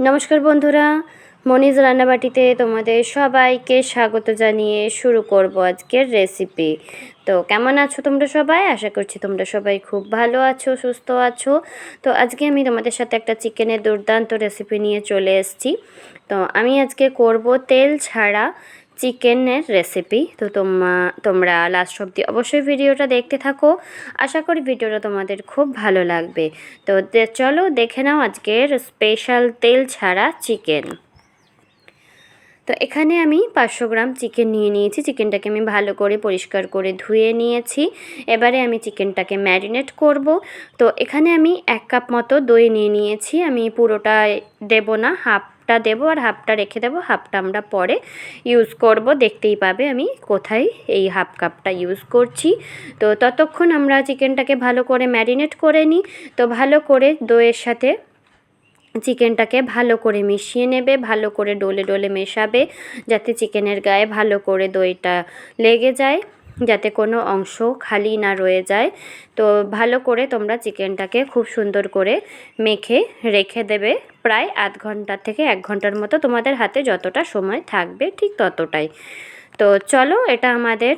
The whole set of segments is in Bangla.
নমস্কার বন্ধুরা, মনিজ রান্নাবাটিতে তোমাদের সবাইকে স্বাগত জানিয়ে শুরু করব আজকের রেসিপি তো কেমন আছো তোমরা সবাই? আশা করছি তোমরা সবাই খুব ভালো আছো, সুস্থ আছো। তো আজকে আমি তোমাদের সাথে একটা চিকেনের দুর্দান্ত রেসিপি নিয়ে চলে এসেছি। তো আমি আজকে করব তেল ছাড়া চিকেনের রেসিপি তো তোমা, তোমরা লাস্ট অব্দি অবশ্যই ভিডিওটা দেখতে থাকো। আশা করি ভিডিওটা তোমাদের খুব ভালো লাগবে। তো চলো দেখে নাও আজকের স্পেশাল তেল ছাড়া চিকেন তো এখানে আমি পাঁচশো গ্রাম চিকেন নিয়ে নিয়েছি। চিকেনটাকে আমি ভালো করে পরিষ্কার করে ধুয়ে নিয়েছি। এবারে আমি চিকেনটাকে ম্যারিনেট করব। তো এখানে আমি এক কাপ মতো দই নিয়ে নিয়েছি। আমি পুরোটা দেব না হাফ হাফটা দেবো আর হাফটা রেখে দেবো। হাফটা আমরা পরে ইউজ করব। দেখতেই পাবে আমি কোথায় এই হাফ কাপটা ইউজ করছি। তো ততক্ষণ আমরা চিকেনটাকে ভালো করে ম্যারিনেট করে নিই। তো ভালো করে দইয়ের সাথে চিকেনটাকে ভালো করে মিশিয়ে নেবে, ভালো করে ডলে ডলে মেশাবে, যাতে চিকেনের গায়ে ভালো করে দইটা লেগে যায়। যাতে কোনো অংশ খালি না রয়ে যায়। তো ভালো করে তোমরা চিকেনটাকে খুব সুন্দর করে মেখে রেখে দেবে। প্রায় আধ ঘণ্টা থেকে এক ঘণ্টার মতো তোমাদের হাতে যতটা সময় থাকবে ঠিক ততটাই। তো চলো, এটা আমাদের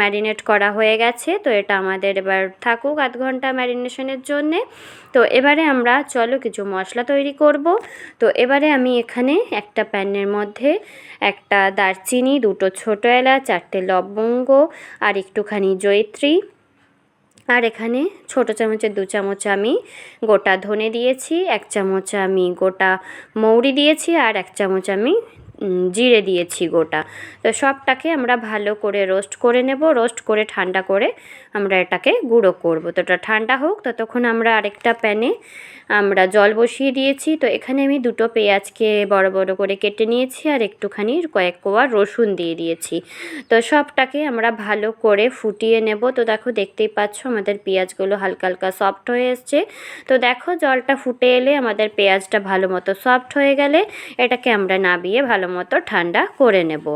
ম্যারিনেট করা হয়ে গেছে। তো এটা আমাদের এবার থাকুক আধ ঘণ্টা ম্যারিনেশনের জন্যে। তো এবারে আমরা চলো কিছু মশলা তৈরি করব। তো এবারে আমি এখানে একটা প্যানের মধ্যে একটা দারচিনি, দুটো ছোটো এলাচ, চারটে লবঙ্গ আর একটুখানি জয়িত্রী। আর এখানে ছোট চামচের দু চামচ আমি গোটা ধনে দিয়েছি, এক চামচ আমি গোটা মৌরি দিয়েছি আর এক চামচ আমি জিরে দিয়েছি গোটা। তো সবটাকে আমরা ভালো করে রোস্ট করে নেব, রোস্ট করে ঠান্ডা করে আমরা এটাকে গুঁড়ো করব। তো এটা ঠান্ডা হোক, ততক্ষণ আমরা আরেকটা প্যানে আমরা জল বসিয়ে দিয়েছি। তো এখানে আমি দুটো পেঁয়াজকে বড় বড় করে কেটে নিয়েছি আর একটুখানি কয়েক কোয়া রসুন দিয়ে দিয়েছি। তো সবটাকে আমরা ভালো করে ফুটিয়ে নেব। তো দেখো, দেখতেই পাচ্ছ আমাদের পেঁয়াজগুলো হালকা হালকা সফট হয়ে এসছে। তো দেখো, জলটা ফুটে এলে আমাদের পেঁয়াজটা ভালো মতো সফট হয়ে গেলে এটাকে আমরা নাবিয়ে ভালো মতো ঠান্ডা করে নেব।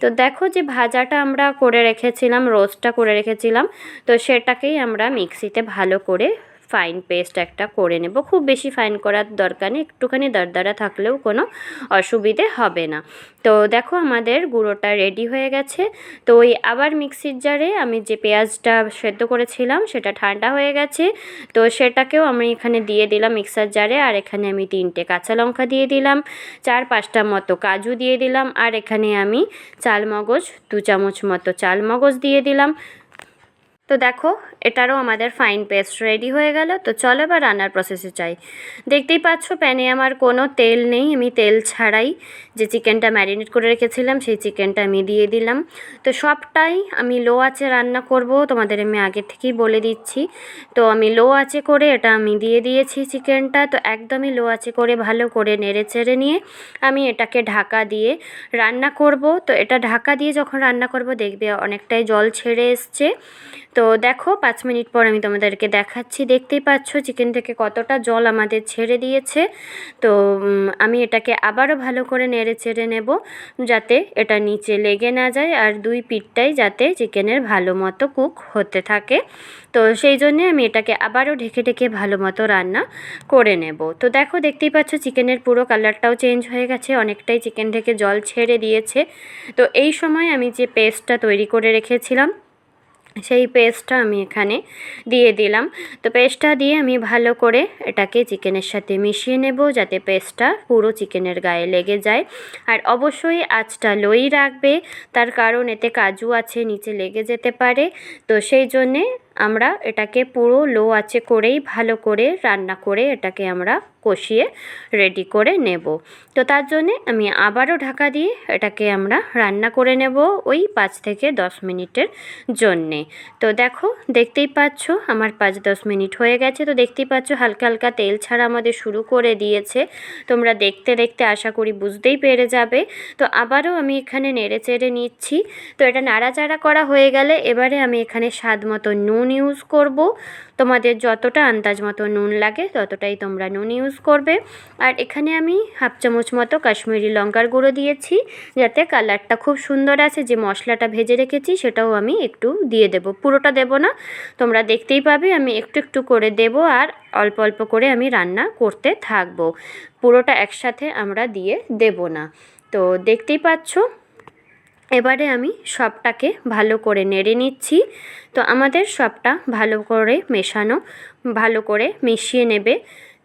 তো দেখো যে ভাজাটা আমরা করে রেখেছিলাম, রোস্টটা করে রেখেছিলাম। তো সেটাকেই আমরা মিক্সিতে ভালো করে ফাইন পেস্ট একটা করে নেব। খুব বেশি ফাইন করার দরকার নেই, একটুখানি দরদারা থাকলেও কোনো অসুবিধে হবে না। তো দেখো আমাদের গুঁড়োটা রেডি হয়ে গেছে। তো ওই আবার মিক্সির জারে আমি যে পেঁয়াজটা সেদ্ধ করেছিলাম, সেটা ঠান্ডা হয়ে গেছে। তো সেটাকেও আমি এখানে দিয়ে দিলাম মিক্সার জারে আর এখানে আমি তিনটে কাঁচা লঙ্কা দিয়ে দিলাম, চার পাঁচটা মতো কাজু দিয়ে দিলাম, আর এখানে আমি চালমগজ দু চামচ মতো চালমগজ দিয়ে দিলাম। তো দেখো, এটারও আমাদের ফাইন পেস্ট রেডি হয়ে গেল। তো চলো এবার রান্নার প্রসেসে চাই দেখতেই পাচ্ছ, প্যানে আমার কোনো তেল নেই। আমি তেল ছাড়াই যে চিকেনটা ম্যারিনেট করে রেখেছিলাম, সেই চিকেনটা আমি দিয়ে দিলাম। তো সবটাই আমি লো আঁচে রান্না করব। তোমাদের আমি আগে থেকেই বলে দিচ্ছি। তো আমি লো আঁচে করে এটা আমি দিয়ে দিয়েছি চিকেনটা তো একদমই লো আঁচে করে ভালো করে নেড়ে চেড়ে নিয়ে আমি এটাকে ঢাকা দিয়ে রান্না করব। তো এটা ঢাকা দিয়ে যখন রান্না করব, দেখবে অনেকটাই জল ছেড়ে এসছে। তো দেখো, পাঁচ মিনিট পর আমি তোমাদেরকে দেখাচ্ছি। দেখতেই পাচ্ছ চিকেন থেকে কতটা জল আমাদের ছেড়ে দিয়েছে। তো আমি এটাকে আবারও ভালো করে নেড়ে চেড়ে নেব যাতে এটা নিচে লেগে না যায় আর দুই পিঠটাই যাতে চিকেনের ভালো মতো কুক হতে থাকে। তো, সেই জন্যে আমি এটাকে আবারও ঢেকে ঢেকে ভালো মতো রান্না করে নেব। তো, দেখো, দেখতেই পাচ্ছ চিকেনের পুরো কালারটাও চেঞ্জ হয়ে গেছে, অনেকটাই চিকেন থেকে জল ছেড়ে দিয়েছে। তো, এই সময় আমি যে পেস্টটা তৈরি করে রেখেছিলাম সেই পেস্টটা আমি এখানে দিয়ে দিলাম। তো পেস্টটা দিয়ে আমি ভালো করে এটাকে চিকেনের সাথে মিশিয়ে নেব যাতে পেস্টটা পুরো চিকেনের গায়ে লেগে যায়। আর অবশ্যই আঁচটা লোই রাখবে, তার কারণ এতে কাজু আছে, নিচে লেগে যেতে পারে। তো সেই জন্যে আমরা এটাকে পুরো লো আছে করেই ভালো করে রান্না করে এটাকে আমরা কষিয়ে রেডি করে নেব। তো তার জন্যে আমি আবারও ঢাকা দিয়ে এটাকে আমরা রান্না করে নেব ওই পাঁচ থেকে দশ মিনিটের জন্যে। তো দেখো, দেখতেই পাচ্ছ আমার পাঁচ দশ মিনিট হয়ে গেছে। তো দেখতেই পাচ্ছ হালকা হালকা তেল ছাড়া আমাদের শুরু করে দিয়েছে। তোমরা দেখতে দেখতে আশা করি বুঝতেই পেরে যাবে। তো আবারও আমি এখানে নেড়ে চেড়ে নিচ্ছি। তো এটা নাড়াচাড়া করা হয়ে গেলে এবারে আমি এখানে স্বাদ মতো নুন নুন ইউজ করব। তোমাদের যতটা আন্দাজ মতো নুন লাগে, ততটাই তোমরা নুন ইউজ করবে। আর এখানে আমি হাফ চামচ মতো কাশ্মীরি লঙ্কার গুঁড়ো দিয়েছি, যাতে কালারটা খুব সুন্দর আছে যে মশলাটা ভেজে রেখেছি, সেটাও আমি একটু দিয়ে দেব। পুরোটা দেব না, তোমরা দেখতেই পাবে, আমি একটু একটু করে দেব আর অল্প অল্প করে আমি রান্না করতে থাকব। পুরোটা একসাথে আমরা দিয়ে দেব না। তো দেখতেই পাচ্ছ এবারে আমি সবটাকে ভালো করে নেড়ে নিচ্ছি। তো আমাদের সবটা ভালো করে মেশানো, ভালো করে মিশিয়ে নেবে।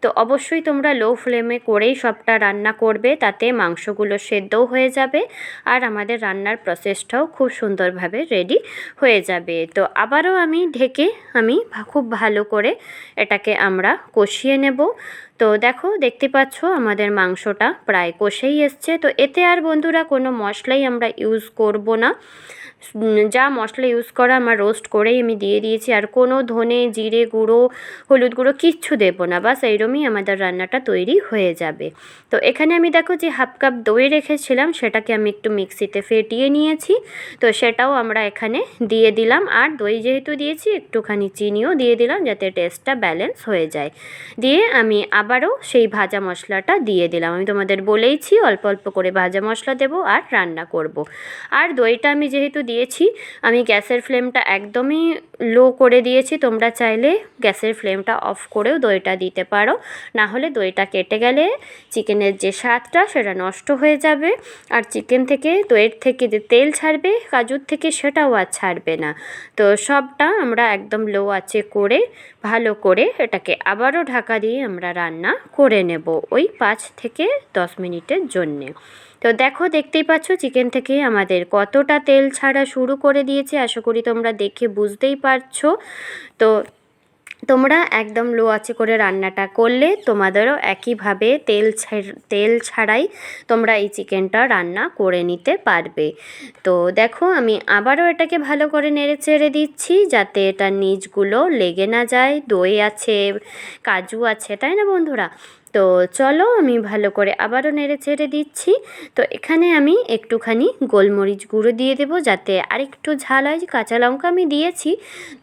তো অবশ্যই তোমরা লো ফ্লেমে করেই সবটা রান্না করবে, তাতে মাংসগুলো সেদ্ধও হয়ে যাবে আর আমাদের রান্নার প্রসেসটাও খুব সুন্দরভাবে রেডি হয়ে যাবে। তো আবারও আমি ঢেকে আমি খুব ভালো করে এটাকে আমরা কষিয়ে নেব। তো দেখো, দেখতে পাচ্ছ আমাদের মাংসটা প্রায় কষেই এসছে। তো এতে আর বন্ধুরা কোনো মশলাই আমরা ইউজ করব না। যা মশলা ইউজ করা আমার রোস্ট করেই আমি দিয়ে দিয়েছি। আর কোনো ধনে, জিরে গুঁড়ো, হলুদ গুঁড়ো কিচ্ছু দেবো না। বাস এইরমই আমাদের রান্নাটা তৈরি হয়ে যাবে। তো এখানে আমি দেখো যে হাফ কাপ দই রেখেছিলাম, সেটাকে আমি একটু মিক্সিতে ফেটিয়ে নিয়েছি। তো সেটাও আমরা এখানে দিয়ে দিলাম। আর দই যেহেতু দিয়েছি, একটুখানি চিনিও দিয়ে দিলাম যাতে টেস্টটা ব্যালেন্স হয়ে যায়। দিয়ে আমি আবারও সেই ভাজা মশলাটা দিয়ে দিলাম। আমি তোমাদের বলেইছি, অল্প অল্প করে ভাজা মশলা দেবো আর রান্না করব। আর দইটা আমি যেহেতু দিয়েছি, আমি গ্যাসের ফ্লেমটা একদমই লো করে দিয়েছি। তোমরা চাইলে গ্যাসের ফ্লেমটা অফ করেও দইটা দিতে পারো। না হলে দইটা কেটে গেলে চিকেনের যে স্বাদটা, সেটা নষ্ট হয়ে যাবে। আর চিকেন থেকে দইয়ের থেকে যে তেল ছাড়বে, কাজুর থেকে, সেটাও আর ছাড়বে না। তো সবটা আমরা একদম লো আছে করে, ভালো করে এটাকে আবারও ঢাকা দিয়ে আমরা রান্না করে নেব ওই পাঁচ থেকে দশ মিনিটের জন্যে। তো দেখো, দেখতেই পাচ্ছ চিকেন থেকে আমাদের কতটা তেল ছাড়া শুরু করে দিয়েছে। আশা করি তোমরা দেখে বুঝতেই পারছ। তো তোমরা একদম লো আছে করে রান্নাটা করলে তোমাদেরও একইভাবে তেল তেল ছাড়াই তোমরা এই চিকেনটা রান্না করে নিতে পারবে। তো দেখো আমি আবারও এটাকে ভালো করে নেড়ে চেড়ে দিচ্ছি যাতে এটা নিচগুলো লেগে না যায়, দই আছে, কাজু আছে, তাই না বন্ধুরা? তো চলো আমি ভালো করে আবারও নেড়ে চেড়ে দিচ্ছি। তো এখানে আমি একটুখানি গোলমরিচ গুঁড়ো দিয়ে দেবো যাতে আরেকটু ঝাল হয়। কাঁচা লঙ্কা আমি দিয়েছি,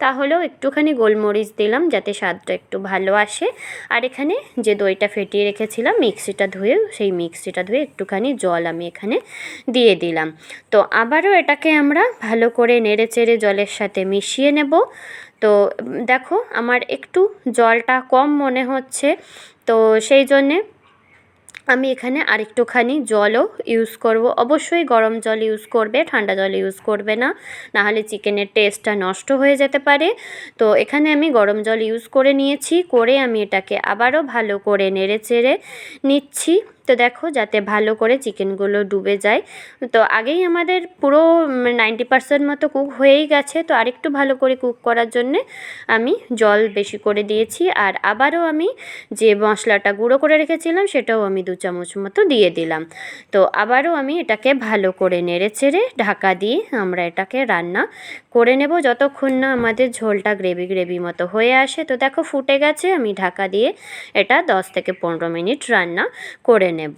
তাহলেও একটুখানি গোলমরিচ দিলাম যাতে স্বাদটা একটু ভালো আসে। আর এখানে যে দইটা ফেটিয়ে রেখেছিলাম, মিক্সিটা ধুয়ে, সেই মিক্সিটা ধুয়ে একটুখানি জল আমি এখানে দিয়ে দিলাম। তো আবারও এটাকে আমরা ভালো করে নেড়ে চেড়ে জলের সাথে মিশিয়ে নেব। তো দেখো, আমার একটু জলটা কম মনে হচ্ছে। তো সেই জন্যে আমি এখানে আরেকটুখানি জলও ইউজ করব। অবশ্যই গরম জল ইউজ করবে, ঠান্ডা জল ইউজ করবে না। নাহলে চিকেনের টেস্টটা নষ্ট হয়ে যেতে পারে। তো এখানে আমি গরম জল ইউজ করে নিয়েছি, করে আমি এটাকে আবারও ভালো করে নেড়ে চেড়ে নিচ্ছি। তো দেখো যাতে ভালো করে চিকেনগুলো ডুবে যায়। তো আগেই আমাদের পুরো নাইনটি পার্সেন্ট মতো কুক হয়েই গেছে। তো আরেকটু ভালো করে কুক করার জন্যে আমি জল বেশি করে দিয়েছি। আর আবারও আমি যে মশলাটা গুঁড়ো করে রেখেছিলাম, সেটাও আমি দু চামচ মতো দিয়ে দিলাম। তো আবারও আমি এটাকে ভালো করে নেড়ে চেড়ে ঢাকা দিয়ে আমরা এটাকে রান্না করে নেব। যতক্ষণ না আমাদের ঝোলটা গ্রেভি গ্রেভি মতো হয়ে আসে। তো দেখো ফুটে গেছে, আমি ঢাকা দিয়ে এটা দশ থেকে পনেরো মিনিট রান্না করে নেব।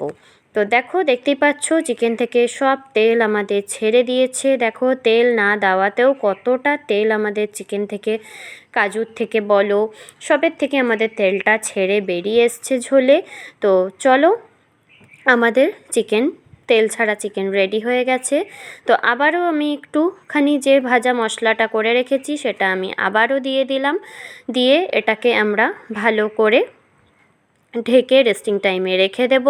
তো দেখো, দেখতেই পাচ্ছ চিকেন থেকে সব তেল আমাদের ছেড়ে দিয়েছে। দেখো, তেল না দেওয়াতেও কতটা তেল আমাদের চিকেন থেকে, কাজুর থেকে বলো, সবের থেকে আমাদের তেলটা ছেড়ে বেরিয়ে এসছে ঝোলে। তো চলো, আমাদের চিকেন তেল ছাড়া চিকেন রেডি হয়ে গেছে। তো আবারও আমি একটুখানি যে ভাজা মশলাটা করে রেখেছি, সেটা আমি আবারও দিয়ে দিলাম। দিয়ে এটাকে আমরা ভালো করে ঢেকে রেস্টিং টাইমে রেখে দেব।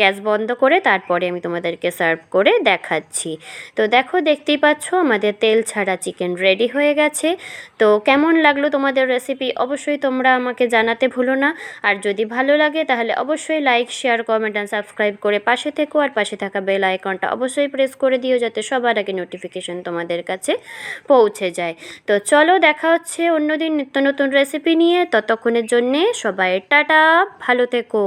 গ্যাস বন্ধ করে তারপরে আমি তোমাদেরকে সার্ভ করে দেখাচ্ছি। তো দেখো, দেখতেই পাচ্ছ আমাদের তেল ছাড়া চিকেন রেডি হয়ে গেছে। তো কেমন লাগল তোমাদের রেসিপি অবশ্যই তোমরা আমাকে জানাতে ভুলো না। আর যদি ভালো লাগে তাহলে অবশ্যই like share comment and subscribe করে পাশে থেকো। আর পাশে থাকা বেল আইকনটা অবশ্যই প্রেস করে দিও যাতে সবার আগে নোটিফিকেশন তোমাদের কাছে পৌঁছে যায়। তো চলো দেখা হচ্ছে অন্যদিন নিত্য নতুন রেসিপি নিয়ে। ততক্ষণের জন্যে সবাই টাটা, ভালো থেকো